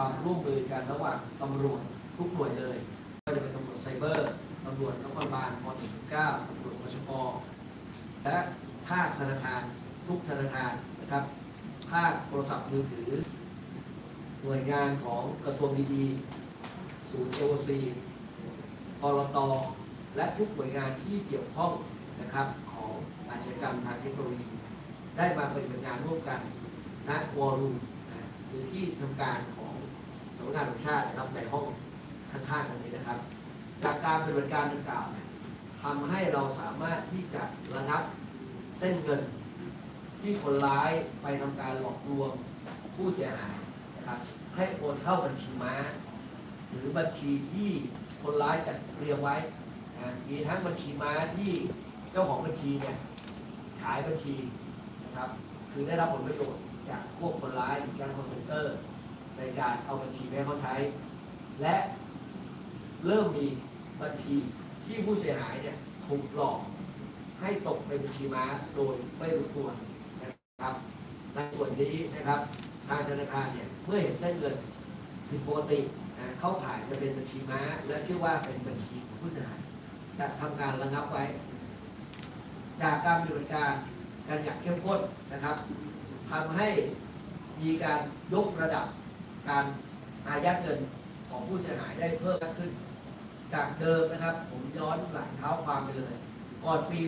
ความร่วมมือกันระหว่างตำรวจทุกหน่วยเลยก็จะเป็นตำรวจไซเบอร์ตำรวจนครบาลม .119 ตำรวจปชปและภาคธนาคารทุกธนาคารนะครับ ภาคโทรศัพท์มือถือ หน่วยงานของกระทรวงดีๆศูนย์โอซีกรตและทุกหน่วยงานที่เกี่ยวข้องนะครับของอาชญากรรมทางเทคโนโลยี ได้มาปฏิบัติงานร่วมกันณวอรูมหรือที่ทำการ สำนักงานตำรวจแห่งชาตินะครับในห้องข้างๆตรงนี้นะครับ จากการปฏิบัติการดังกล่าวเนี่ยทำให้เราสามารถที่จะระงับเส้นเงินที่คนร้ายไปทำการหลอกลวงผู้เสียหายนะครับให้โอนเข้าบัญชีม้า หรือบัญชีที่คนร้ายจัดเตรียมไว้นะมีทั้งบัญชีม้าที่เจ้าของบัญชีเนี่ยขายบัญชีนะครับ คือได้รับผลประโยชน์จากพวกคนร้ายหรือแก๊งคอนเซนเตอร์ ในการเอาบัญชีไปให้เขาใช้ และเริ่มมีบัญชีที่ผู้เสียหายเนี่ยถูกหลอกให้ตกเป็นบัญชีม้าโดยไม่รู้ตัวนะครับในส่วนนี้นะครับทางธนาคารเนี่ยเมื่อเห็นเส้นเงินผิดปกตินะเข้าขายจะเป็นบัญชีม้า และเชื่อว่าเป็นบัญชีของผู้เสียหายจะทำการระงับไว้ จากการปฏิบัติการการอย่างเข้มข้นนะครับทำให้มีการยกระดับ การอายัดเงินของผู้เสียหายได้เพิ่มขึ้น จากเดิมนะครับ ผมย้อนหลังเท้าความไปเลย ก่อนปี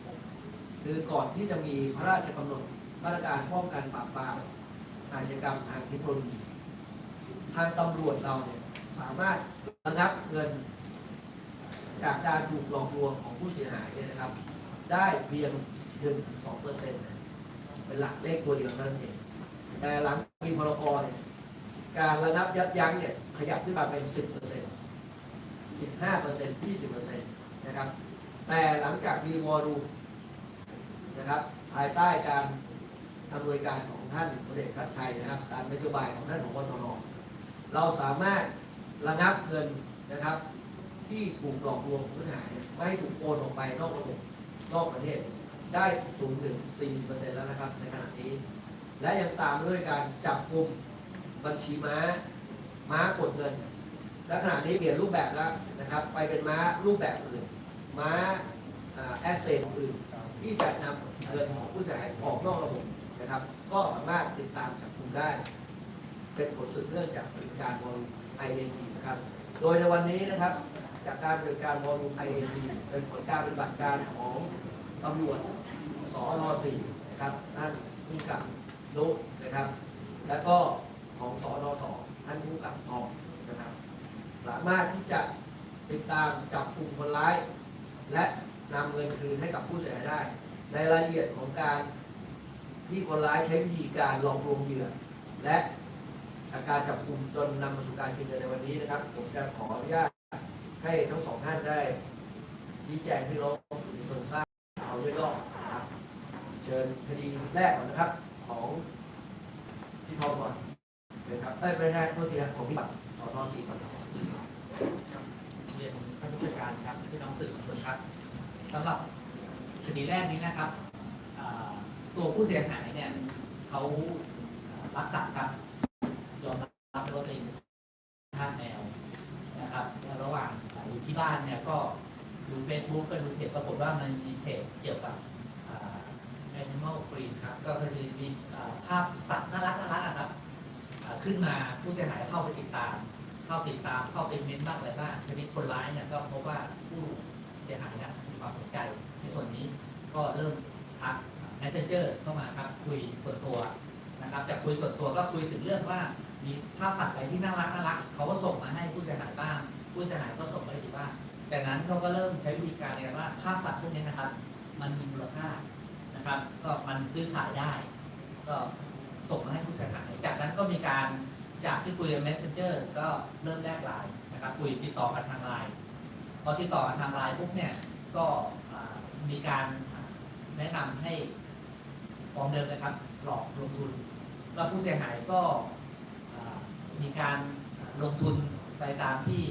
2566 คือก่อนที่จะมีพระราชกำหนดมาตรการป้องกันปราบปรามอาชญากรรมทางเทคโนโลยีทางตำรวจเราเนี่ยสามารถระงับเงิน จากการถูกหลอกลวงของผู้เสียหายเนี่ยนะครับ ได้เพียง1-2เปอร์เซ็นต์เป็นหลักเลขตัวเดียวเท่านั้นเอง แต่หลังมีพรกเนี่ยการระงับยับยั้งเนี่ยขยับขึ้นมาเป็น 10เปอร์เซ็นต์15เปอร์เซ็นต์20เปอร์เซ็นต์นะครับ แต่หลังจากมีวอรูนะครับ ภายใต้การอำนวยการของท่านพลเอกทัชชัยนะครับ ตามนโยบายของท่านของวตรเราสามารถระงับเงินนะครับ ที่ถูกหลอกลวงของผู้หายเนี่ยไม่ให้ถูกโอนออกไปนอกระบบนอกประเทศได้สูงถึง40%แล้วนะครับในขณะนี้ และยังตามด้วยการจับกลุ่มบัญชีม้า ม้ากดเงิน และขณะนี้เปลี่ยนรูปแบบแล้วนะครับ ไปเป็นม้ารูปแบบอื่น ม้าแอสเซทอื่น ที่จะนำเงินของผู้เสียหายออกนอกระบบนะครับ ก็สามารถติดตามจับกลุ่มได้ เป็นผลสืบเนื่องจากปฏิบัติการวอล IAC นะครับ โดยในวันนี้นะครับ จากการบัติการวอล IAC เป็นผลการปฏิบัติการของตำรวจสอนอ4นะครับท่านผู้กำกับ นุนะครับ แล้วก็ของสอนอ2ท่านผู้กับทองนะครับ สามารถที่จะติดตามจับกลุ่มคนร้าย และนำเงินคืนให้กับผู้เสียหายได้ ในรายละเอียดของการที่คนร้ายใช้วิธีการหลอกลวงเหยื่อและอาการจับกลุ่มจนนำมาสู่การคืนเงินในวันนี้นะครับ ผมจะขออนุญาตให้ทั้งสองท่านได้ชี้แจงที่เราสื่อมวลชนทราบเอาย่อๆนะครับ เชิญคดีแรกก่อนนะครับ ของพี่ทองก่อนเชิญครับเอ้ยไม่ใช่โทษทีครับของพี่บัตรขอทอสีก่อนเรียนท่านผู้จัดการครับพี่น้องสื่อมวลชนครับสำหรับคดีแรกนี้นะครับตัวผู้เสียหายเนี่ยเขารักษาครับยอมรับว่าตัวเองทาสแมวนะครับแล้วระหว่างอยู่ที่บ้านเนี่ยก็ดูเฟซบุ๊กก็ดูเพจปรากฏว่ามันมีเพจเกี่ยวกับอ่า Animal Free ครับก็คือมีอ่าภาพสัตว์น่ารักน่ารักอะครับอ่าขึ้นมาผู้เสียหายเข้าไปติดตาม เข้าติดตามเข้าเป็นเม้นต์บ้างอะไรบ้างทีนี้คนร้ายเนี่ยก็พบว่าผู้เสียหายเนี่ยมีความสนใจในส่วนนี้ ก็เริ่มทัก messenger เข้ามาครับคุยส่วนตัวนะครับจากคุยส่วนตัวก็คุยถึงเรื่องว่ามีภาพสัตว์อะไรที่น่ารักน่ารักเขาก็ส่งมาให้ผู้เสียหายบ้าง ผู้เสียหายก็ส่งมาให้ดูบ้างจากนั้นเขาก็เริ่มใช้วิธีการในการว่าภาพสัตว์พวกนี้นะครับ มันมีมูลค่านะครับ ก็มันซื้อขายได้ ก็ส่งมาให้ผู้เสียหายจากนั้นก็มีการจากที่คุยกับ messenger ก็เริ่มแลกไลน์นะครับคุยติดต่อกันทางไลน์พอติดต่อกันทางไลน์ปุ๊บเนี่ยก็มีการ แนะนำให้ฟอร์มเดิมนะครับ หลอกลงทุนแล้วผู้เสียหายก็มีการลงทุนไปตามที่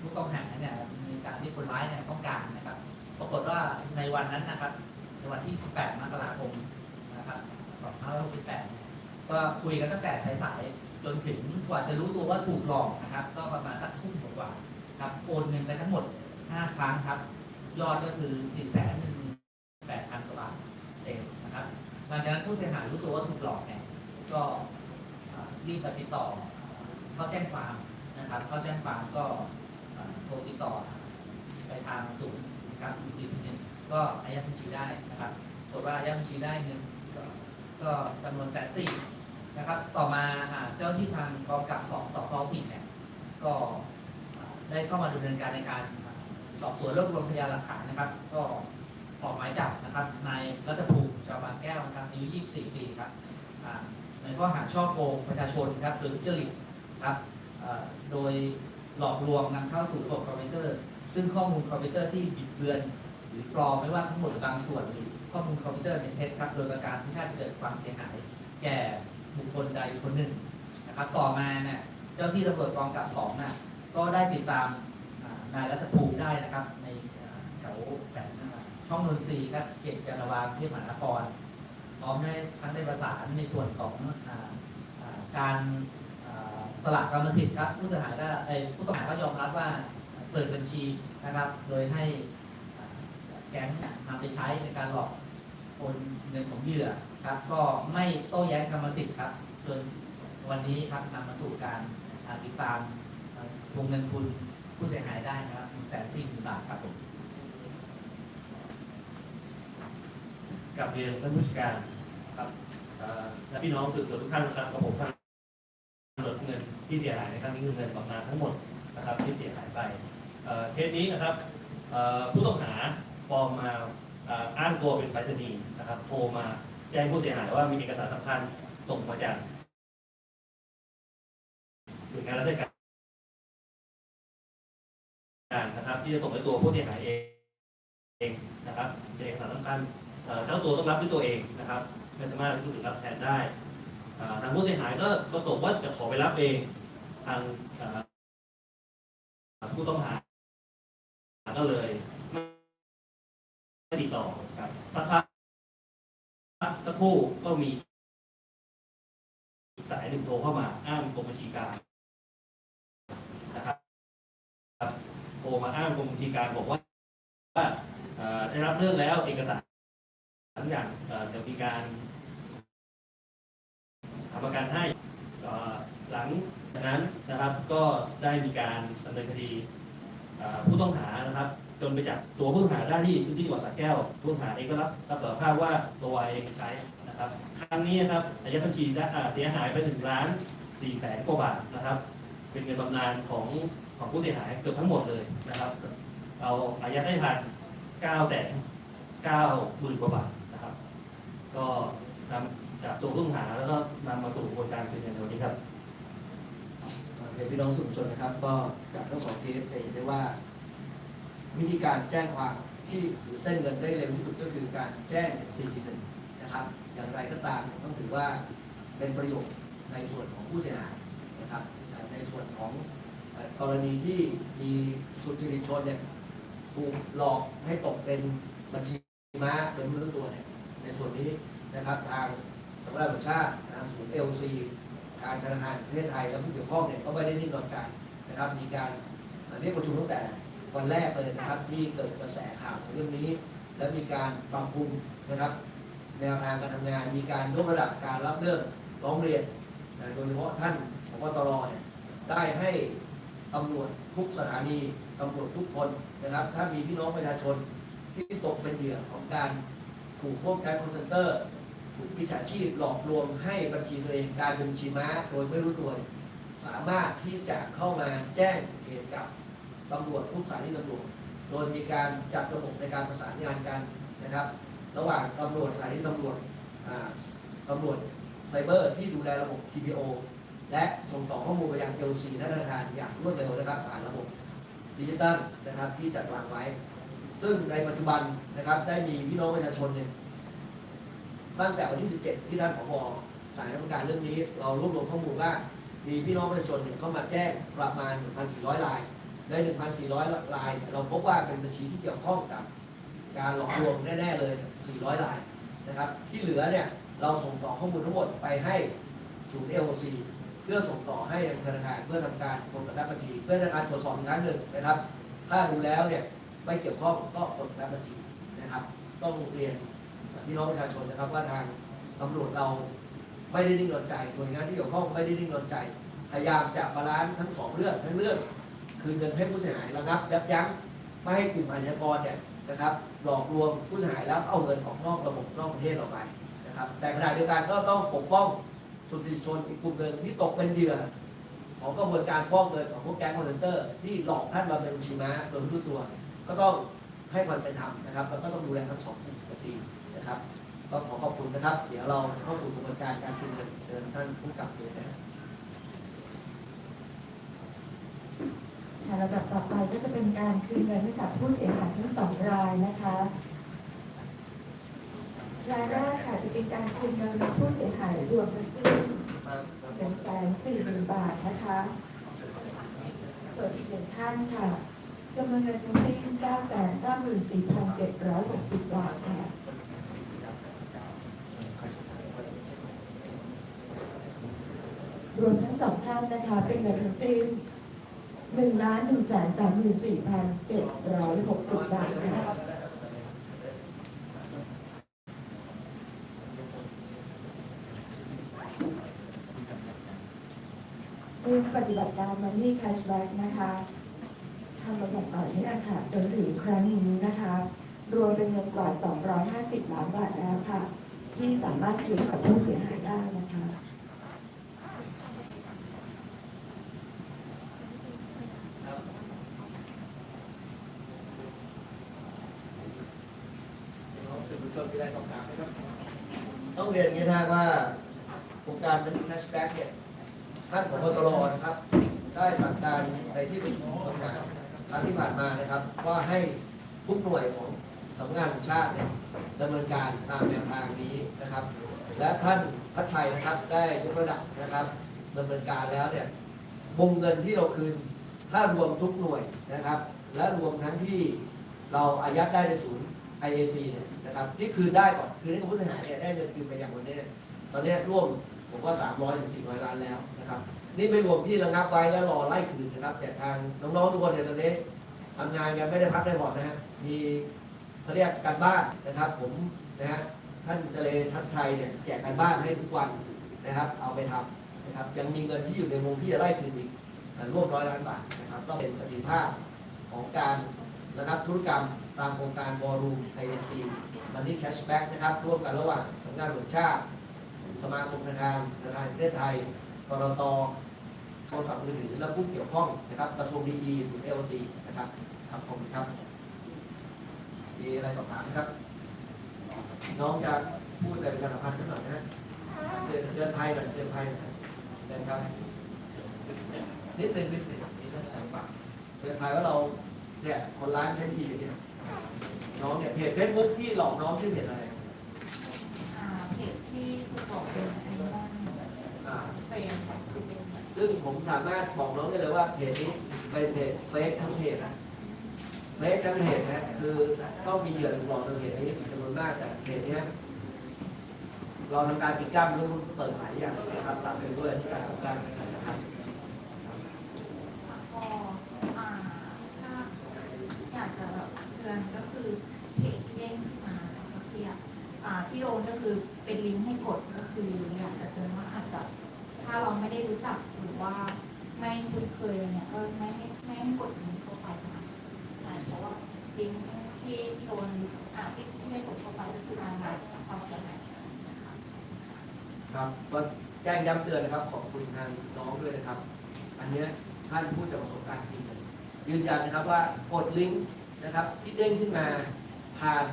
ผู้ต้องหาเนี่ยมีการที่คนร้ายเนี่ยต้องการนะครับ ปรากฏว่าในวันนั้นนะครับ ในวันที่ 18 มกราคมนะครับ2568 ก็คุยกันตั้งแต่สายๆจนถึงกว่าจะรู้ตัวว่าถูกหลอกนะครับ ก็ประมาณสักทุ่มกว่าครับ โอนเงินไปทั้งหมด 5 ครั้งครับ ยอดก็คือ 4 1 0 0 0กว่าบาท เศษนะครับหลังจากนั้นผู้เสียหายรู้ตัวว่าถูกหลอกเนี่ยก็รีบติดต่อเข้าแจ้งความนะครับเข้าแจ้งความก็โทรติดต่อไปทางศูนย์นะครับทีซีนก็อายัดบัญชีได้นะครับตรวจว่าอายัดบัญชีได้เงินก็ก็จำนวนแสนสี่นะครับ ต่อมาเจ้าที่ทางกองกับสองสพสี่เนี่ยก็ได้เข้ามาดำเนินการในการสอบสวนรวบรวมพยานหลักฐานนะครับ ก็ ออกหมายจับนะครับนายรัตภูมิชาวบางแก้วนะครับอายุ 24 ปีครับในข้อหาช่อโกงประชาชนครับหรือจริตครับโดยหลอกลวงนำเข้าสู่ระบบคอมพิวเตอร์ ซึ่งข้อมูลคอมพิวเตอร์ที่บิดเบือน หรือปลอมไม่ว่าทั้งหมดบางส่วนหรือข้อมูลคอมพิวเตอร์เป็นเท็จครับโดยประการที่น่าจะเกิดความเสียหาย แก่บุคคลใดคคลหนึ่งนะครับ ต่อมาเนี่ยเจ้าที่ตำรวจกองกับสองน่ะก็ได้ติดตามนายรัตภูมิได้นะครับ ในแถวแผง ช่องนนทรีย์ครับเขตจารวาที่มหานคร พร้อมได้ทั้งได้ประสานในส่วนของออการสละกกรรมสิทธิ์ครับผู้เสียหายก็ผู้ต้องหาก็ยอมรับว่าเปิดบัญชีนะครับ โดยให้แก๊งเนี่ยนำไปใช้ในการหลอกโอนเงินของเหยื่อครับ ก็ไม่โต้แย้งกรรมสิทธิ์ครับจนวันนี้ครับนำมาสู่การติดตามวงเงินทุนผู้เสียหายได้นะครับหนึ่งแสนสี่หมื่นบาทครับผม กับเรียนท่านผู้จัดการครับและพี่น้องสื่อมวลชนทุกท่านนะครับกับผมท่านลดเงินที่เสียหายในครั้งนี้คือเงินบำนาญทั้งหมดนะครับที่เสียหายไปเเคสนี้นะครับผู้ต้องหาปลอมมาอ้างตัวเป็นไปรษณีย์นะครับโทรมาแจ้งผู้เสียหายว่ามีเอกสารสำคัญส่งมาจากหน่วยงานราชการนะครับที่จะส่งให้ตัวผู้เสียหายเองเองนะครับเอกสารสำคัญ เจ้าตัวต้องรับด้วยตัวเองนะครับไม่สามารถให้ผู้อื่นรับแทนได้ทางผู้เสียหายก็ประสงค์ว่าจะขอไปรับเองทางผู้ต้องหาก็เลยไม่ติดต่อครับสักพักสักครู่ก็มีสายหนึ่งโทรเข้ามาอ้างกรมบัญชีกลารนะครับโทรมาอ้างกรมบัญชีกลารบอกว่าได้รับเรื่องแล้วเอกสาร ทุกอย่างจะมีการทำประกันให้หลังจากนั้นนะครับก็ได้มีการดำเนินคดีผู้ต้องหานะครับ จนไปจับตัวผู้ต้องหาได้ที่พื้นที่จังหวัดสระแก้วผู้ต้องหาเองก็รับรับสารภาพว่าตัวเองใช้นะครับครั้งนี้นะครับอายัดบัญชีเสียหายไปถึงล้านสี่แสนกว่าบาทนะครับ เป็นเงินบำนาญของของผู้เสียหายเกือบทั้งหมดเลยนะครับเราอายัดได้ทันเก้าแสนเก้าหมื่นกว่าบาท ก็นำจากตัวผู้ต้องหาแล้วก็นำมาสู่กระบวนการคืนเงินในวันนี้ครับเรียนพี่น้องสื่อมวลชนนะครับ ก็จากทั้งสองเคสจะเห็นได้ว่า วิธีการแจ้งความที่หรือเส้นเงินได้เร็วที่สุดก็คือการแจ้ง 41 นะครับ อย่างไรก็ตามต้องถือว่าเป็นประโยชน์ในส่วนของผู้เสียหายนะครับ ในส่วนของกรณีที่มีสุจริตชนเนี่ยถูกหลอกให้ตกเป็นบัญชีม้าโดยไม่รู้ตัวเนี่ย ในส่วนนี้นะครับทางสำนักงานรวจแห่งชาติทางศูนย์เอลซีการธนาคารประเทศไทยและผู้เกี่ยวข้องเนี่ยก็ไม่ได้นิ่งนอนใจนะครับ มีการเรียกประชุมตั้งแต่วันแรกเลยนะครับที่เกิดกระแสข่าวเรื่องนี้ และมีการปรับปรุงนะครับ แนวทางการทำงาน มีการยกระดับการรับเรื่องร้องเรียนโดยเฉพาะท่านพบตรเนี่ยได้ให้ตำรวจทุกสถานีตำรวจทุกคนนะครับ ถ้ามีพี่น้องประชาชนที่ตกเป็นเหยื่อของการ ถูกพวกแก๊งคอนเซนเตอร์ ถูกมิจฉาชีพหลอกลวงให้บัญชีตัวเองกลายเป็นบัญชีม้าโดยไม่รู้ตัว สามารถที่จะเข้ามาแจ้งเหตุกับตำรวจทุกสถานีตำรวจ โดยมีการจัดระบบในการประสานงานกันนะครับ ระหว่างตำรวจสถานีตำรวจตำรวจไซเบอร์ที่ดูแลระบบ TPO และส่งต่อข้อมูลไปยัง LC และธนาคารอย่างรวดเร็วนะครับผ่านระบบดิจิตัลนะครับที่จัดวางไว้ ซึ่งในปัจจุบันนะครับได้มีพี่น้องประชาชนเนี่ยตั้งแต่วันที่ 17 ที่ท่านผอสายราชการเรื่องนี้ เรารวบรวมข้อมูลว่ามีพี่น้องประชาชนเนี่ยเข้ามาแจ้งประมาณ 1,400 ราย ใน 1,400 ราย เราพบว่าเป็นบัญชีที่เกี่ยวข้องกับ การหลอกลวงแน่ ๆ เลย 400 รายนะครับ ที่เหลือเนี่ยเราส่งต่อข้อมูลทั้งหมดไปให้ศูนย์ LOC พื่อส่งต่อให้ธนาคารเพื่อทำการกดบัญชี เพื่อธนาคารตรวจสอบอีกครั้งหนึ่งนะครับ ถ้าดูแล้วเนี่ย ไม่เกี่ยวข้องก็กดบัญชีนะครับ ต้องเรียนพี่น้องประชาชนนะครับ ว่าทางตำรวจเราไม่ได้นิ่งนอนใจหน่วยงานที่เกี่ยวข้องไม่ได้นิ่งนอนใจ พยายามจะบาลานซ์ทั้งสองเรื่องทั้งเรื่อง คืนเงินให้ผู้เสียหายระงับยับยั้งไม่ให้กลุ่มอาชญากรเนี่ยนะครับหลอกลวงผู้เสียหายแล้วเอาเงินออกนอกระบบนอกประเทศออกไปนะครับ แต่ขณะเดียวกันก็ต้องปกป้องสุติชนอีกกลุ่มหนึ่งที่ตกเป็นเหยื่อของกระบวนการฟอกเงินของพวกแก๊งคอนเทนเตอร์ที่หลอกท่านมาเป็นบัญชีม้าโดยรู้ตัว ก็ต้องให้ความเป็นธรรมนะครับแล้วก็ต้องดูแลทั้งสองฝ่ายดีนะครับก็ขอขอบคุณนะครับ เดี๋ยวเราเข้าสู่กระบวนการการคืนเงินเชิญท่านผู้กำกับเลยนะครับค่ะลำดับต่อไปก็จะเป็นการคืนเงินให้กับผู้เสียหายทั้งสองรายนะคะรายแรกค่ะจะเป็นการคืนเงินผู้เสียหายรวมทั้งสิ้นหนึ่งแสนสี่หมื่นบาทนะคะ ส่วนอีกหนึ่งท่านค่ะ จำนวนเงินทั้งสิ้นเก้าแสนเก้าหมื่นสี่พันเจ็ดร้อยหกสิบาทค่ะรวมทั้งสองท่านนะคะ เป็นเงินทั้งสิ้นหนึ่งล้านหนึ่งแสนสามหมื่นสี่พันเจ็ดร้อยหกสิบบาทค่ะซึ่งปฏิบัติการ Money Cashback นะคะำมาอย่างต่อเนื่องค่ะ จนถึงครั้งนี้นะคะ รวมเป็นเงินกว่า 250 ล้านบาทแล้วค่ะ ที่สามารถคืนกับผู้เสียหายได้นะคะต้องเรียนอย่างนี้นะว่าโครงการมันแคชแบ็กเนี่ยท่านของพตรนะครับได้สั่งการในที่ประชุมทำงานครั้งที่ผ่านมานะครับ ว่า ให้ทุกหน่วยของสำนักงานชาติเนี่ยดำเนินการตามแนวทางนี้นะครับ และท่านพัชชัยนะครับได้ยกระดับนะครับดำเนินการแล้วเนี่ยวงเงินที่เราคืนถ้ารวมทุกหน่วยนะครับ และรวมทั้งที่เราอายัดได้ในศูนย์ IAC เนี่ยนะครับที่คืนได้ก่อนคืนให้กับผู้เสียหายเนี่ยได้เงินคืนไปอย่างวันนี้ยตอนนี้ร่วมผมว่า300ถึง400 ล้านแล้วนะครับ นี่ไม่รวมที่ระงับไว้แล้วรอไล่คืนนะครับ แต่ทางน้องๆทุกคนเนี่ยตอนนี้ ทำงานกันไม่ได้พักได้หมดนะฮะ มีเขาเรียกการบ้านนะครับ ผมนะฮะท่านเจเลชัดชัยเนี่ยแจกการบ้านให้ทุกวันนะครับ เอาไปทำนะครับ ยังมีเงินที่อยู่ในวงที่จะไล่คืนอีกอ่าร่วมร้อยล้านบาทนะครับก็เป็นประสิทธิภาพของการนะครับธุรกรรมตามโครงการบอลูมไทยซีมันนี่แคชแบ็กนะครับ ร่วมกันระหว่างสำนักงานตำรวชาติ สมาคมธนาคารธนาคารประเทศไทยกรตโทรศัพท์มือถือและผู้เกี่ยวข้องนะครับกระทรวงดีอีศูนย์เอลซีนะครับ ครับผมครับ มีอะไรสอบถามไหมครับ น้องจะพูดอะไรประชาสัมพันธ์สักหน่อยนะฮะเตือนเตือนภัยหน่อยเตือนภัยหน่อยเตือนครับนิดนึงนิดนึงนิดนึงฝากเตือนภัยว่าเราเนี่ยคนร้ายใช้วิธีอย่างนี้น้องเนี่ยเพจเฟซบุ๊กที่หลอกน้องชื่อเพจอะไรอ่าเพจที่ถูกบอกเป็นแอนิมอลอ่าเฟรมคือเป็นซึ่งผมสามารถบอกน้องได้เลยว่าเพจนี้เป็นเพจเฟซทั้งเพจนะ เฟซทั้งเพจนะคือต้องมีเหยื่อถูกหลอกในเพจนี้จำนวนมากแต่เพจเนี้ยเราทำการปิดกั้นรื่องเปิดหลายอย่างนะครับตามไปด้วยที่การทำการนะครับก็อ่าถ้าอยากจะแบบเตือนก็คือเพจที่เด้งขึ้นมาก็คืออ่าที่โดนก็คือเป็นลิงก์ให้กดก็คืออยากจะเตือนว่าอาจจะถ้าเราไม่ได้รู้จักหรือว่าไม่คุ้นเคยเนี่ยก็ไม่ให้ไม่ให้กดลิงก์เข้ เพราะว่าลิงที่โดนอ่าที่ได้กเข้าไปก็คือการมาความเสียหายนะคะครับก็แจ้งย้ำเตือนนะครับ ขอบคุณทางน้องด้วยนะครับ อันเนี้ยท่านพูดจากประสบการณ์จริงเลยยืนยันนะครับว่ากดลิงก์นะครับที่เด้งขึ้นมาผ่าน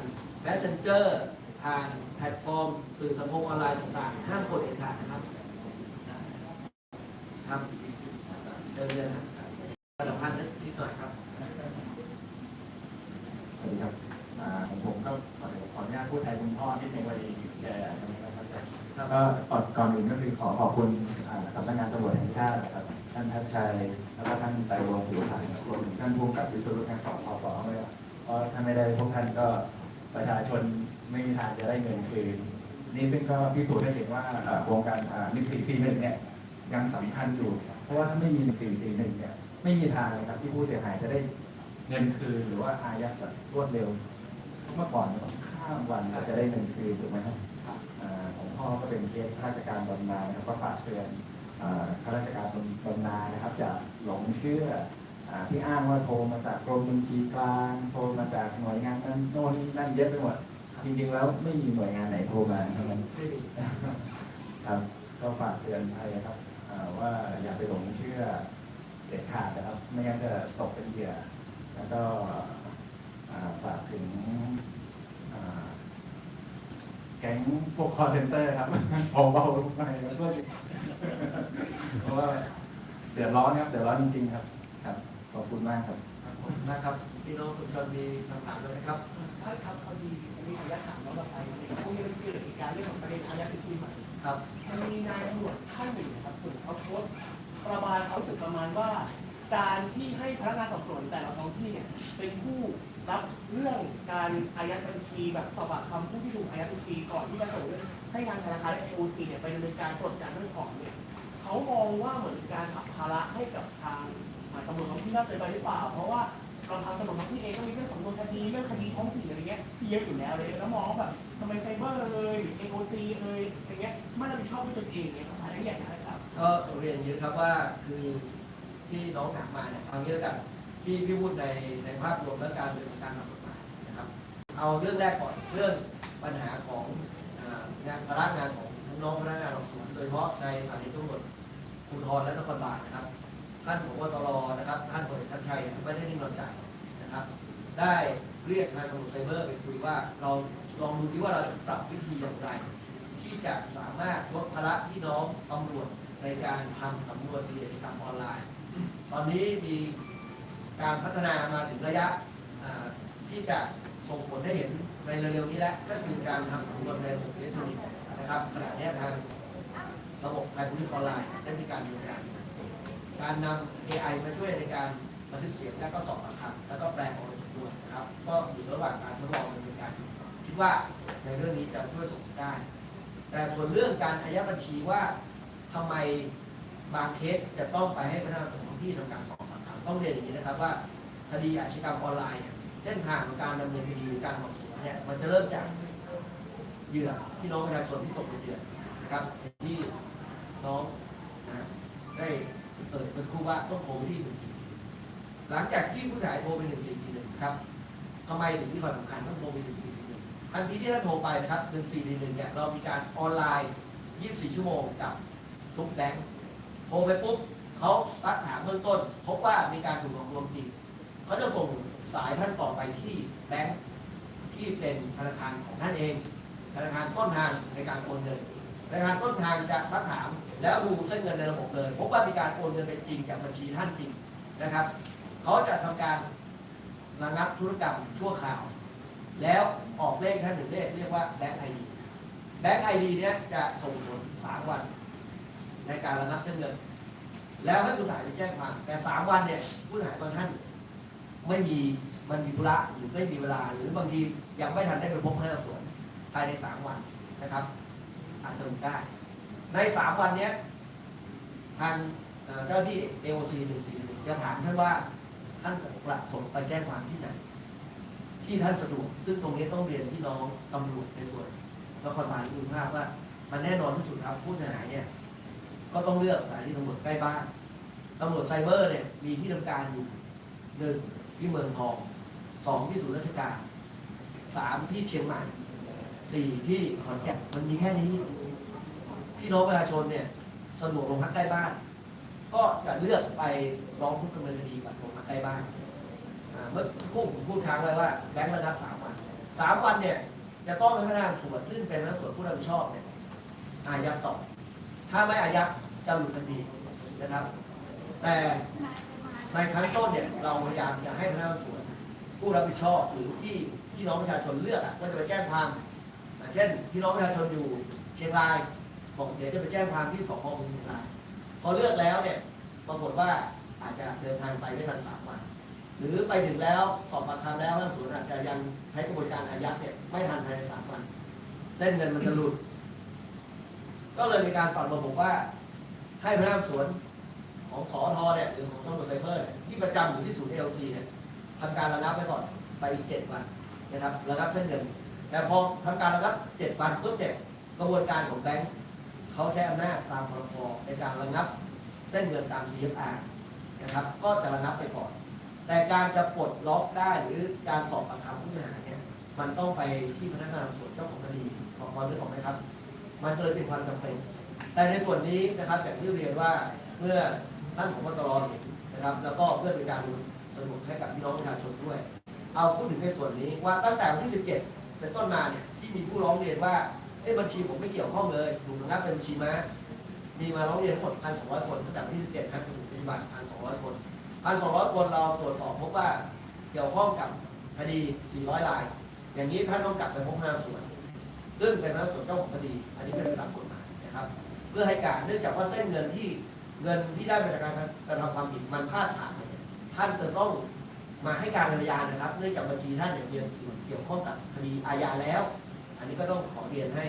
Messenger ผ่านแพลตฟอร์ม สื่อสังคมออนไลน์ต่างๆห้ามกดเด็ดขาดนะครับเดินเรียนครับระดับพันนิดหน่อยครับ สวัสดีครับอ่าของผมก็ขอขออนุญาตพูดแทนคุณพ่อนิดนึงวันนี้แกอาจจะไม่ค่อยเข้าใจก็ก่อนก่อนอื่นก็คือขอขอบคุณอ่าสำนักงานตำรวจแห่ง ชาติครับท่านทัชชัย แล้วก็ท่านไตรรงค์ผิวพันธ์รวมถึงท่านผู้กำกับวิศรุตทั้งสองพศด้วยเพราะถ้าไม่ได้พวกท่านก็ประชาชนไม่มีทางจะได้เงินคืน นี่ซึ่งก็พิสูจน์ให้เห็นว่าโครงการอ่าลิฟต์ที่หนึ่งเนี่ยยังสำคัญอยู่ เพราะว่าถ้าไม่มี441เนี่ยไม่มีทางเลยครับที่ผู้เสียหายจะได้เงินคืนหรือว่าอายัดแบบรวดเร็ว เมื่อก่อนเนี่ยต้องข้ามวันจะได้เงินคืนถูกไหมครับของพ่อก็เป็นเคสข้าราชการบำนาญนะครับก็ฝากเตือน ข้าราชการบำนาญนะครับจะหลงเชื่ออ่าที่อ้างว่าโทรมาจากกรมบัญชีกลางโทรมาจากหน่วยงานนั้นโน่นนี่นั่นเยอะไปหมดจริงๆแล้วไม่มีหน่วยงานไหนโทรมาทั้งนั้นไม่มีครับก็ฝากเตือนภัยครับอ่าว่าอย่าไปหลงเชื่อเด็ดขาดนะครับ ไม่งั้นจะตกเป็นเหยื่อ แล้วก็อ่าฝากถึงอ่าแก๊งพวกคอร์เซนเตอร์ครับเบาๆไปแล้วก็เพราะว่าเดือดร้อนครับเดือดร้อนจริงๆครับ ครับ ขอบคุณมากครับครับผมนะครับพี่น้องคุณชนมีคำถามด้วยไหมครับท่านครับพอดีมีขออนุญาตถามน้องกับไปพวกนี้มันเกิดเหตุการณ์เรื่องของประเด็นอายัดบัญชีใหม่ครับมันมีนายตำรวจท่านหนึ่งนะครับถึงเขาโพสต์ประมาณเขามรู้สึกประมาณว่า การที่ให้พนักงานสอบสวนแต่ละท้องที่เนี่ยเป็นผู้รับเรื่องการอายัดบัญชีแบบสอบปากคำผู้ที่ถูกอายัดบัญชีก่อนที่จะส่งเรื่องให้ทางธนาคารและ AOC เนี่ยไปดำเนินการตรวจการเรื่องของเนี่ยเขามองว่าเหมือนการผลักภาระให้กับทางตำรวจท้องที่น่าเกินไปหรือเปล่า เพราะว่าลำพังตำรวจท้องที่เองก็มีเรื่องสำนวนคดีเรื่องคดีท้องถิ่นอะไรเงี้ยที่เยอะอยู่แล้วเลยแล้วมองแบบทำไมไซเบอร์เลยหรือ AOC เอยอย่างเงี้ยไม่รับผิดชอบด้วยตนเองเนี่ยคำถามนี้อย่างไรครับก็เรียนอย่างนี้นะครับว่าคือ ที่น้องถามมาเนี่ยเอางี้แล้วกันพี่พี่พูดในในภาพรวมและการดำเนินการตามกฎหมายนะครับ เอาเรื่องแรกก่อนเรื่องปัญหาของงานพนักงานของน้องพนักงานสอบสวนโดยเฉพาะในสถานีตำรวจภูธรและนครบาลนะครับ ท่านผบตรนะครับ ท่านพลเอกทัชชัยไม่ได้นิ่งนอนใจนะครับ ได้เรียกทางตำรวจไซเบอร์ไปคุยว่าเราลองดูดิว่าเราจะปรับวิธีอย่างไร ที่จะสามารถลดภาระพี่น้องตำรวจในการทำสำนวนคดีอาชญากรรมออนไลน์ ตอนนี้มีการพัฒนามาถึงระยะที่จะส่งผลให้เห็นในเร็วๆนี้แล้วก็คือการทำสำนวนในระบบอิเล็กทรอนิกส์นะครับขณะนี้ทางระบบไลบรารีออนไลน์ได้มีการดำเนินการการนำ AI มาช่วยในการบันทึกเสียงและก็สอบปากคำแล้วก็แปลออกเป็นสำนวนนะครับ ก็อยู่ระหว่างการทดลองดำเนินการคิดว่าในเรื่องนี้จะช่วยส่งได้ แต่ส่วนเรื่องการอายัดบัญชีว่าทำไมบางเคสจะต้องไปให้พนักงาน ท้องที่ทำการสอบปากคำต้องเรียนอย่างนี้นะครับว่าคดีอาชญากรรมออนไลน์เนี่ยเส้นทางของการดำเนินคดีหรือการสอบสวนเนี่ยมันจะเริ่มจากเหยื่อพี่น้องประชาชนที่ตกเป็นเหยื่อนะครับที่น้องนะได้เปิดเป็นครู่ว่าต้องโทรไปที่1441หลังจากที่ผู้เสียหายโทรไป1441ครับทำไมถึงมีความสำคัญต้องโทรไป1441ทันทีที่ท่านโทรไปนะครับ1411เนี่ยเรามีการออนไลน์24ชั่วโมงกับทุกแบงค์โทรไปปุ๊บ เขาซักถามเบื้องต้นพบว่ามีการถูกหลอกลวงจริงเขาจะส่งสายท่านต่อไปที่แบงค์ที่เป็นธนาคารของท่านเอง ธนาคารต้นทางในการโอนเงินธนาคารต้นทางจะซักถาม แล้วดูเส้นเงินในระบบเลยพบว่ามีการโอนเงินไปจริงจากบัญชีท่านจริงนะครับเขาจะทำการระงับธุรกรรมชั่วคราว แล้วออกเลขท่านหนึ่งเลขเรียกว่าแบงค์ไอดีแบงค์ไอดีเนี้ยจะส่งผลสามวัน ในการระงับเส้นเงิน แล้วให้ผู้เสียหายไปแจ้งความแต่สามวันเนี่ยผู้เสียหายบางท่าน ไม่มีมันมีธุระหรือไม่มีเวลา หรือบางทียังไม่ทันได้ไปพบพนักงานสวนภายในสามวันนะครับ อาจจะมีได้ ในสามวันเนี้ยทางเจ้าที่ AOC หนึ่งสี่หนึ่งจะถามท่านว่าท่านประสงค์ไปแจ้งความที่ไหน ที่ท่านสะดวก ซึ่งตรงนี้ต้องเรียนพี่น้องตำรวจในส่วนนครบาลดูภาพว่า มันแน่นอนที่สุดครับผู้เสียหายเนี่ย ก็ต้องเลือกสถานีตำรวจใกล้บ้านตำรวจไซเบอร์เนี่ยมีที่ทำการอยู่หนึ่งที่เมืองทองสองที่ศูนย์ราชการสามที่เชียงใหม่สี่ที่ขอนแก่นมันมีแค่นี้พี่น้องประชาชนเนี่ยสะดวกโรงพักใกล้บ้าน ก็จะเลือกไปร้องทุกข์ดำเนินคดีกับโรงพักใกล้บ้านเมื่อคู่ผมพูดค้างไว้ว่าแบงค์ระงับสามวันสามวันเนี่ยจะต้องให้พนักงานสวนซึ่งเป็นพนักงานสอบสวนผู้รับผิดชอบเนี่ยอายัดต่อ ถ้าไม่อายัดจะหลุดทันทีนะครับ แต่ในครั้งต้นเนี่ยเราพยายามจะให้พนักงานสวน ผู้รับผิดชอบหรือที่พี่น้องประชาชนเลือกอะว่าจะไปแจ้งความเช่นพี่น้องประชาชนอยู่เชียงรายบอกเดี๋ยวจะไปแจ้งความที่สพเมืองเชียงรายพอเลือกแล้วเนี่ยปรากฏว่าอาจจะเดินทางไปไม่ทันสามวันหรือไปถึงแล้วสอบปากคำแล้วนักสวนอาจจะยังใช้กระบวนการอายัดเนี่ยไม่ทันภายในสามวันเส้นเงินมันจะหลุด ก็เลยมีการปรับระบบว่า ให้พนักงานสวนของสอทเนี่ยหรือของตำรวจไซเบอร์เนี่ยที่ประจำอยู่ที่ศูนย์เอลซีเนี่ยทำการระงับไว้ก่อนไปอีกเจ็ดวันนะครับระงับเส้นเงินแต่พอทำการระงับเจ็ดวันปุ๊บเนี่ยกระบวนการของแบงค์เขาใช้อำนาจตามพรบในการระงับเส้นเงินตาม CFR นะครับก็จะระงับไปก่อน แต่การจะปลดล็อกได้หรือการสอบปากคำผู้เสียหาเนี่ยมันต้องไปที่พนักงานสอบสวนเจ้าของคดีขอความรู้ของไหมครับ มันก็เลยเป็นความจำเป็น แต่ในส่วนนี้นะครับอย่างที่เรียนว่าเมื่อท่านผบตรเห็นนะครับ แล้วก็เพื่อเป็นการสรุปให้กับพี่น้องประชาชนด้วย เอาพูดถึงในส่วนนี้ว่าตั้งแต่วันที่ 17เป็นต้นมาเนี่ยที่มีผู้ร้องเรียนว่าเอ้บัญชีผมไม่เกี่ยวข้องเลยถูกนะครับเป็นบัญชีม้ามีมาร้องเรียนทั้งหมด1,200 คนตั้งแต่วันที่ 17ครับถึงปัจจุบัน1,200 คน 1,200 คนเราตรวจสอบพบว่าเกี่ยวข้องกับคดี 400ราย อย่างนี้ท่านต้องกลับไปพบพนักงานสอบสวน ซึ่งเป็นพนักงานสอบสวนเจ้าของคดี อันนี้เป็นตามกฎหมายนะครับ เพื่อให้การเนื่องจากว่าเส้นเงินที่เงินที่ได้มาจากการกระทำความผิดมันพลาดผ่านไปเนี่ยท่านจะต้องมาให้การเป็นพยานนะครับ เนื่องจากบัญชีท่านเนี่ยมีส่วนเกี่ยวข้องกับคดีอาญาแล้ว อันนี้ก็ต้องขอเรียนให้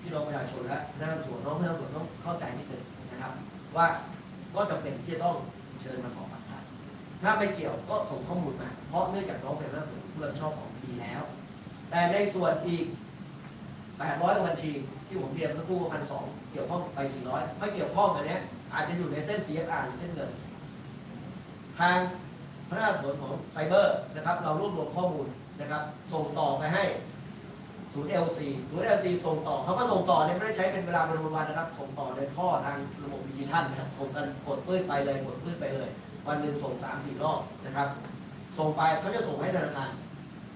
พี่น้องประชาชนและพนักงาสอบสวนน้องพนักงานสอบสวนต้องเข้าใจนิดหนึงนะครับ ว่าก็จำเป็นที่จะต้องเชิญมาสอบปากคำถ้าไม่เกี่ยวก็ส่งข้อมูลมา เพราะเนื่องจากน้องเป็นพนักงาสอบสวนผู้รับผิดชอบของคดีแล้ว แต่ในส่วนอีก 800กว่าบัญชีที่ผมเรียนเมื่อครู่พันสองเกี่ยวข้องไป 400 ไม่เกี่ยวข้องอันเนี้ยอาจจะอยู่ในเส้น CFR หรือเส้นเงิน ทางพนักงานสวนของไซเบอร์นะครับ เรารวบรวมข้อมูลนะครับ ส่งต่อไปให้ศูนย์ LC ศูนย์ LC ส่งต่อเขาก็ส่งต่อเนี่ยไม่ได้ใช้เป็นเวลาเป็นวันนะครับ ส่งต่อในท่อทางระบบดิจิทัลนะครับส่งกันกดปื้ดไปเลยกดปื้ดไปเลย วันหนึ่งส่งสามสี่รอบนะครับ ส่งไปเขาจะส่งให้ธนาคาร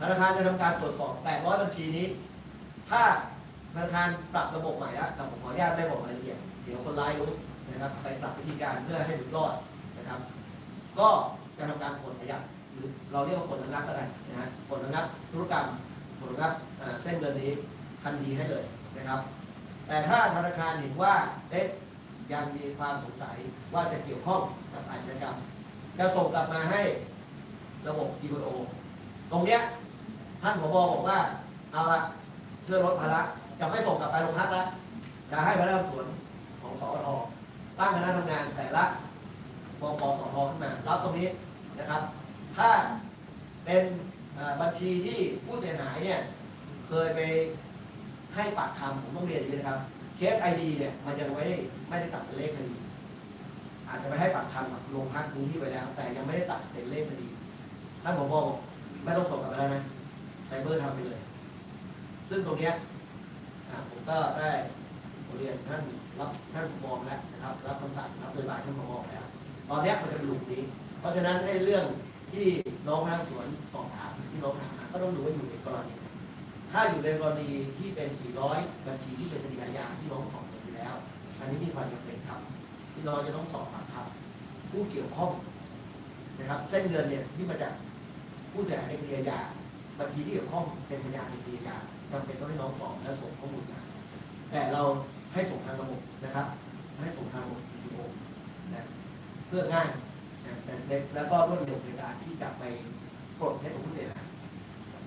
ธนาคารจะทำการตรวจสอบ 800 บัญชีนี้ ถ้าธนาคารปรับระบบใหม่แล้วแต่ผมขออนุญาตไม่บอกรายละเอียดเดี๋ยวคนร้ายรู้นะครับ ไปปรับวิธีการเพื่อให้หลุดรอดนะครับ ก็จะทำการกดประยัดหรือเราเรียกว่ากดระงับก็ได้นะฮะกดระงับธุรกรรมกดระงับเส้นเงินนี้ทันทีให้เลยนะครับ แต่ถ้าธนาคารเห็นว่าเอ๊ะยังมีความสงสัยว่าจะเกี่ยวข้องกับอาชญากรรม จะส่งกลับมาให้ระบบ TPO ตรงเนี้ยท่านผบบอกว่าเอาละ เพื่อลดภาระจะไม่ส่งกลับไปโรงพักแล้วจะให้พนักงานสอบสวนของสอทตั้งคณะทำงานแต่ละบกสทขึ้นมารับตรงนี้นะครับ ถ้าเป็นบัญชีที่ผู้เสียหายเนี่ยเคยไปให้ปากคำผมต้องเรียนอย่างนี้นะครับเคสไอดีเนี่ยมันยังไม่ได้ไม่ได้ตัดเป็นเลขคดีอาจจะไปให้ปากคำกับโรงพักพื้นที่ไปแล้ว แต่ยังไม่ได้ตัดเป็นเลขคดีท่านผบบอกไม่ต้องส่งกลับไปแล้วนะไซเบอร์ทำไปเลย ซึ่งตรงเนี้ยผมก็ได้เรียนท่านรับท่านมองแล้วนะครับรับคำสั่งรับนโยบายท่านผบแล้วตอนนี้มันจะเป็นหลุมนี้ เพราะฉะนั้นให้เรื่องที่น้องพนักงสวนสอบถามที่น้องถามก็ต้องดูว่าอยู่ในกรณีถ้าอยู่ในกรณีที่เป็น 400 บัญชีที่เป็นคดีอาญาที่น้องสอบไปแล้ว อันนี้มีความจำเป็นครับ ที่น้องจะต้องสอบปากคำผู้เกี่ยวข้องนะครับ เส้นเงินเนี่ยที่มาจากผู้เสียหายในคดีอาญา บัญชีที่เกี่ยวข้องเป็นพยานในคดีอาญาจำเป็นต้องให้น้องสอบและส่งข้อมูลมาแต่เราให้ส่งทางระบบนะครับ ให้ส่งทางระบบวิดีโอนะเพื่อง่ายนะแต่เด็กแล้วก็รวดเร็วในการที่จะไปปลดให้ของผู้เสียหาย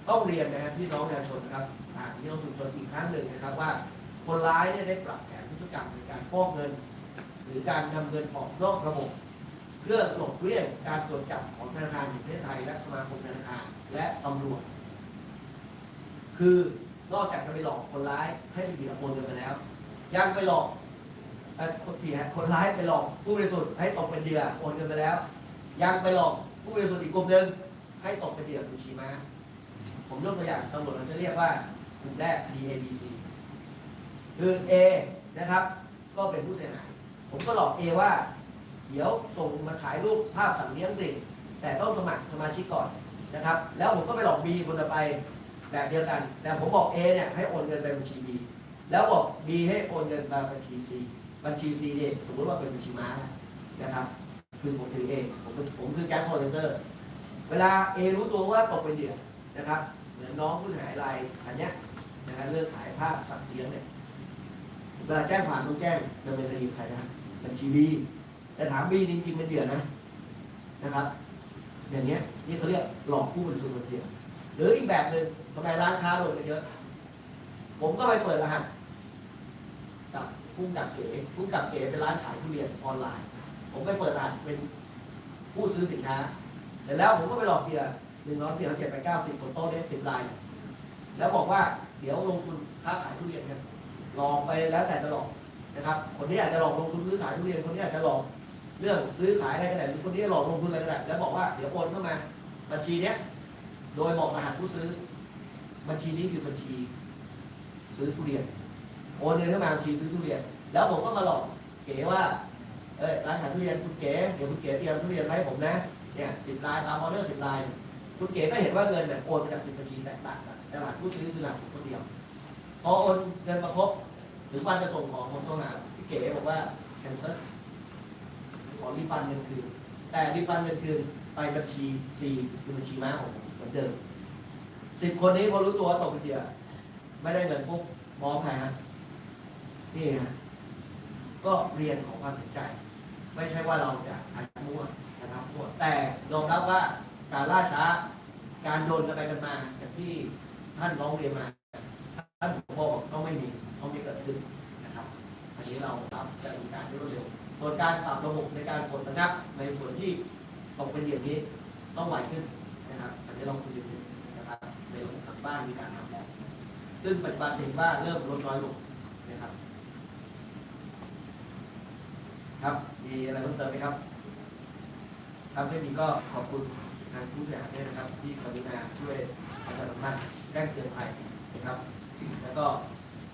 ต้องเรียนนะครับพี่น้องประชาชนนะครับอ่านพี่น้องชุมชนอีกครั้งหนึ่งนะครับว่าคนร้ายเนี่ยได้ปรับแผนพฤติกรรมในการฟอกเงิน หรือการนำเงินออกนอกระบบ เพื่อหลบเลี่ยงการตรวจจับของธนาคารแห่งประเทศไทยและสมาคมธนาคารและตำรวจ คือนอกจากจะไปหลอกคนร้ายให้ไปบิดโอนเงินไปแล้ว ยังไปหลอกคนที่ฮะคนร้ายไปหลอกผู้บริสุทธิ์ให้ตกเป็นเหยื่อโอนเงินไปแล้ว ยังไปหลอกผู้บริสุทธิ์อีกกลุ่มหนึ่งให้ตกเป็นเหยื่อบัญชีม้าผมยกตัวอย่างตำรวจเราจะเรียกว่ากลุ่มแรก D A B C คือ A นะครับ ก็เป็นผู้เสียหายผมก็หลอก A ว่า เดี๋ยวส่งมาขายรูปภาพสัตว์เลี้ยงสิแต่ต้องสมัครสมาชิกก่อนนะครับ แล้วผมก็ไปหลอก B คนต่อไป แบบเดียวกัน แต่ผมบอก A เนี่ยให้โอนเงินไปบัญชี B แล้วบอก B ให้โอนเงินมาบัญชี C บัญชี C เนี่ยสมมติว่าเป็นบัญชีม้านะครับ คือผมถือ A ผมเป็นผมคือแก๊งคอร์เซนเตอร์เวลา A รู้ตัวว่าตกเป็นเหยื่อนะครับเหมือนน้องผู้หายรายอันเนี้ยนะครับเรื่องขายภาพสัตว์เลี้ยงเนี่ยเวลาแจ้งความต้องแจ้งดำเนินคดีใครนะบัญชีบีแต่ถามบีจริงๆเป็นเหยื่อนะนะครับ อย่างเงี้ยนี่เขาเรียกหลอกผู้บริสุทธิ์เป็นเหยื่อหรืออีกแบบหนึ่ง ทำไมร้านค้าโดนกันเยอะ ผมก็ไปเปิดรหัสกับพุ่งกับเก๋พุ่งกับเก๋เป็นร้านขายทุเรียนออนไลน์ ผมไปเปิดร้านเป็นผู้ซื้อสินค้าเสร็จแล้วผมก็ไปหลอกเบียร์หนึ่งร้อยสี่ร้อยเจ็ดแปดเก้าสิบบนโต๊ะเนี่ยสิบลาย แล้วบอกว่าเดี๋ยวลงทุนค้าขายทุเรียนกันลองไปแล้วแต่จะหลอกนะครับ คนนี้อาจจะหลอกลงทุนซื้อขายทุเรียน คนนี้อาจจะหลอกเรื่องซื้อขายอะไรก็ได้หรือคนนี้หลอกลงทุนอะไรก็ได้แล้วบอกว่าเดี๋ยวโอนเข้ามาบัญชีเนี้ยโดยบอกรหัสผู้ซื้อ บัญชีนี้คือบัญชี ซื้อทุเรียนโอนเงินเข้ามาบัญชีซื้อทุเรียน แล้วผมก็มาหลอกเก๋ว่าเอ้ยร้านขายทุเรียนคุณเก๋เดี๋ยวคุณเก๋เตรียมทุเรียนมาให้ผมนะเนี่ยสิบลายตามออเดอร์สิบลายคุณเก๋ก็เห็นว่าเงินเนี่ยโอนมาจากสิบบัญชีแตกต่างกันแต่รหัสผู้ซื้อคือรหัสผมคนเดียว พอโอนเงินมาครบถึงวันจะส่งของผมโทรหาพี่เก๋บอกว่าแคนเซิลขอรีฟันเงินคืนแต่รีฟันเงินคืนไปบัญชี C คือบัญชีม้าของผมเหมือนเดิม สิบคนนี้พอรู้ตัวว่าตกเป็นเหยื่อไม่ได้เงินปุ๊บฟ้องใครฮะนี่ฮะก็เรียนของความเห็นใจ ไม่ใช่ว่าเราจะอัดมั่วนะครับมั่วแต่ยอมรับว่าการล่าช้า การโยนกันไปกันมาอย่างที่ท่านร้องเรียนมา ท่านผบบอกต้องไม่มีต้องไม่เกิดขึ้นนะครับ อันนี้เราครับจะดำเนินการที่รวดเร็ว ส่วนการปรับระบบในการกดระงับ ในส่วนที่ตกเป็นอย่างนี้ต้องไวขึ้นนะครับ อันนี้เราคุยกันอยู่นะครับ ในโรงทางบ้านมีการทำแล้วซึ่งปัจจุบันเห็นว่าเริ่มลดน้อยลงนะครับ ครับมีอะไรเพิ่มเติมไหมครับ ครับไม่มีก็ขอบคุณทางผู้เสียหายด้วยนะครับ ที่กรุณาช่วยประชาสัมพันธ์แจ้งเตือนภัยนะครับ แล้วก็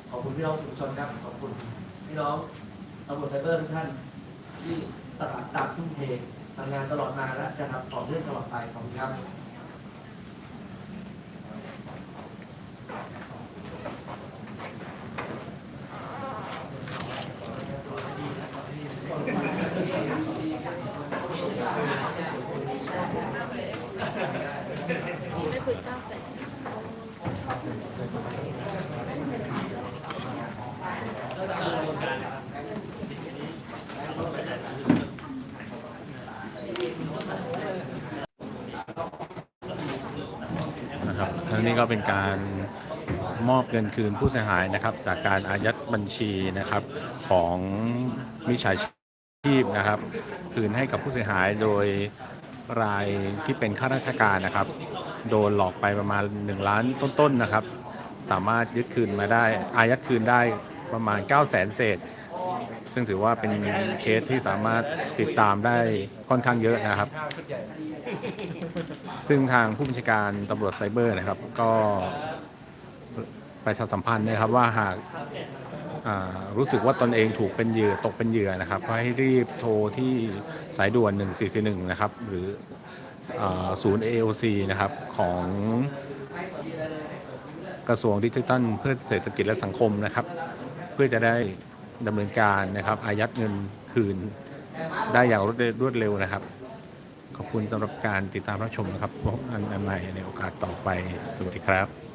ขอบคุณพี่น้องสื่อมวลชนครับ ขอบคุณพี่น้องตำรวจไซเบอร์ทุกท่านที่ตลาดตามทุ่มเททำงานตลอดมาและจะทำต่อเนื่องตลอดไปขอบคุณครับ ก็เป็นการมอบเงินคืนผู้เสียหายนะครับ จากการอายัดบัญชีนะครับของมิจฉาชีพนะครับ คืนให้กับผู้เสียหายโดยรายที่เป็นข้าราชการนะครับ โดนหลอกไปประมาณ 1 ล้านต้นๆนะครับ สามารถยึดคืนมาได้อายัดคืนได้ประมาณ 9 0 0 0 0 0เศษ ซึ่งถือว่าเป็นเคสที่สามารถติดตามได้ค่อนข้างเยอะนะครับ ซึ่งทางผู้บัญชาการตำรวจไซเบอร์นะครับ ก็ประชาสัมพันธ์นะครับว่าหากรู้สึกว่าตนเองถูกเป็นเหยื่อตกเป็นเหยื่อนะครับก็ให้รีบโทรที่สายด่วน 1441 นะครับ หรือศูนย์ AOC นะครับของกระทรวงดิจิทัลเพื่อเศรษฐกิจและสังคมนะครับ เพื่อจะได้ดำเนินการนะครับอายัดเงินคืนได้อย่างรวดเร็วนะครับ ขอบคุณสำหรับการติดตามรับชมนะครับพบกันใหม่ในโอกาสต่อไป สวัสดีครับ